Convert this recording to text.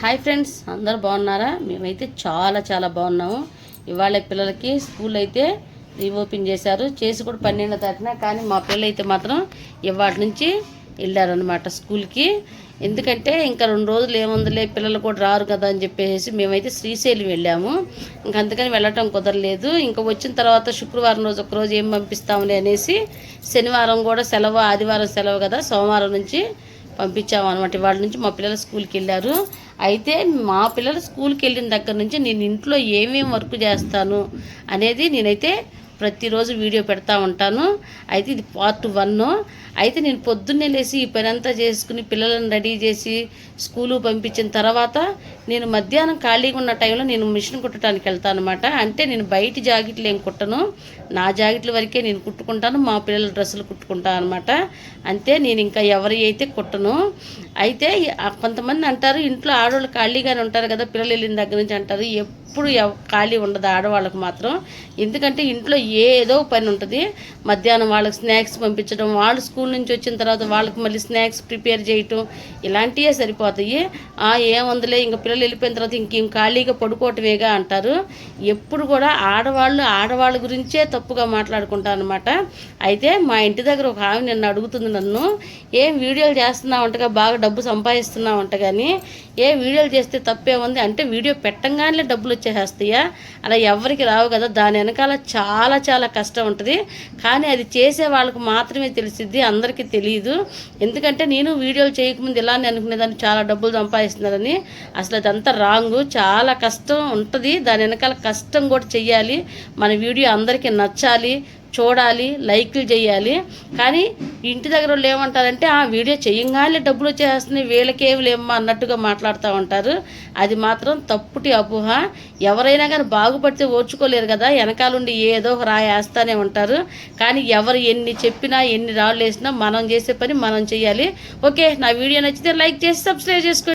Hi friends అందరు బాగున్నారా? మేమైతే చాలా చాలా బాగున్నాము. ఇవాళ పిల్లలకి స్కూల్ అయితే రీఓపెన్ చేశారు. చేసి కూడా పన్నెండు తారీఖున కానీ మా పిల్లలు అయితే మాత్రం ఇవాటి నుంచి వెళ్ళారనమాట స్కూల్కి. ఎందుకంటే ఇంకా రెండు రోజులు ఏముందిలే పిల్లలు కూడా రారు కదా అని చెప్పేసి మేమైతే శ్రీశైలం వెళ్ళాము. ఇంకా అందుకని వెళ్ళటం కుదరలేదు. ఇంకా వచ్చిన తర్వాత శుక్రవారం రోజు ఒకరోజు ఏం పంపిస్తాంలే అనేసి శనివారం కూడా సెలవు ఆదివారం సెలవు కదా సోమవారం నుంచి పంపించాము అనమాట వాళ్ళ నుంచి మా పిల్లలు స్కూల్కి వెళ్ళారు. అయితే మా పిల్లలు స్కూల్కి వెళ్ళిన దగ్గర నుంచి నేను ఇంట్లో ఏమేమి వర్క్ చేస్తాను అనేది నేనైతే ప్రతిరోజు వీడియో పెడతా ఉంటాను. అయితే ఇది పార్ట్ వన్. అయితే నేను పొద్దున్నే లేచి ఈ పని అంతా చేసుకుని పిల్లలను రెడీ చేసి స్కూలు పంపించిన తర్వాత నేను మధ్యాహ్నం ఖాళీగా ఉన్న టైంలో నేను మిషన్ కుట్టడానికి వెళ్తాను అనమాట అంటే నేను బయట జాకెట్లు ఏం కుట్టను. నా జాకెట్ల వరకే నేను కుట్టుకుంటాను. మా పిల్లల డ్రెస్సులు కుట్టుకుంటాను అనమాట అంతే నేను ఇంకా ఎవరి అయితే కుట్టను. అయితే కొంతమంది అంటారు ఇంట్లో ఆడవాళ్ళు ఖాళీగానే ఉంటారు కదా పిల్లలు వెళ్ళిన దగ్గర నుంచి అంటారు ఎప్పుడు ఖాళీ ఉండదు ఆడవాళ్ళకు మాత్రం. ఎందుకంటే ఇంట్లో ఏదో పని ఉంటుంది. మధ్యాహ్నం వాళ్ళకి స్నాక్స్ పంపించడం వాళ్ళు స్కూల్ నుంచి వచ్చిన తర్వాత వాళ్ళకి మళ్ళీ స్నాక్స్ ప్రిపేర్ చేయటం ఇలాంటివే సరిపోతాయి. ఆ ఏముందిలే ఇంకా పిల్లలు వెళ్ళిపోయిన తర్వాత ఇంకేం ఖాళీగా పడుకోవటమేగా అంటారు. ఎప్పుడు కూడా ఆడవాళ్ళు ఆడవాళ్ళ గురించే తప్పుగా మాట్లాడుకుంటారు అనమాట అయితే మా ఇంటి దగ్గర ఒక ఆమె నిన్ను అడుగుతుంది నన్ను ఏం వీడియోలు చేస్తున్నావు అంటగా బాగా డబ్బు సంపాదిస్తున్నావు అంట కానీ ఏ వీడియోలు చేస్తే తప్పే ఉంది అంటే వీడియో పెట్టంగానే డబ్బులు వచ్చేసేస్తాయా? అలా ఎవరికి రావు కదా దాని వెనకాల చాలా చాలా కష్టం ఉంటుంది. కానీ అది చేసే వాళ్ళకు మాత్రమే తెలిసిద్ది అందరికీ తెలియదు ఎందుకంటే నేను వీడియోలు చేయకముందు ఇలానే అనుకునేదాన్ని చాలా డబ్బులు సంపాదిస్తున్నారని. అసలు అదంతా రాంగు చాలా కష్టం ఉంటుంది. దాని వెనకాల కష్టం కూడా చెయ్యాలి. మన వీడియో అందరికీ నచ్చాలి. చూడాలి లైక్లు చేయాలి. కానీ ఇంటి దగ్గర వాళ్ళు ఏమంటారంటే ఆ వీడియో చేయంగానే డబ్బులు వచ్చేస్తుంది వీళ్ళకేమి లేమ్మా అన్నట్టుగా మాట్లాడుతూ ఉంటారు. అది మాత్రం తప్పుటి అపోహ. ఎవరైనా కానీ బాగుపడితే ఓర్చుకోలేరు కదా వెనకాలండి ఏదో ఒక ఉంటారు. కానీ ఎవరు ఎన్ని చెప్పినా ఎన్ని రాళ్ళు వేసినా మనం చేసే పని మనం చేయాలి ఓకే నా వీడియో నచ్చితే లైక్ చేసి సబ్స్క్రైబ్ చేసుకోండి.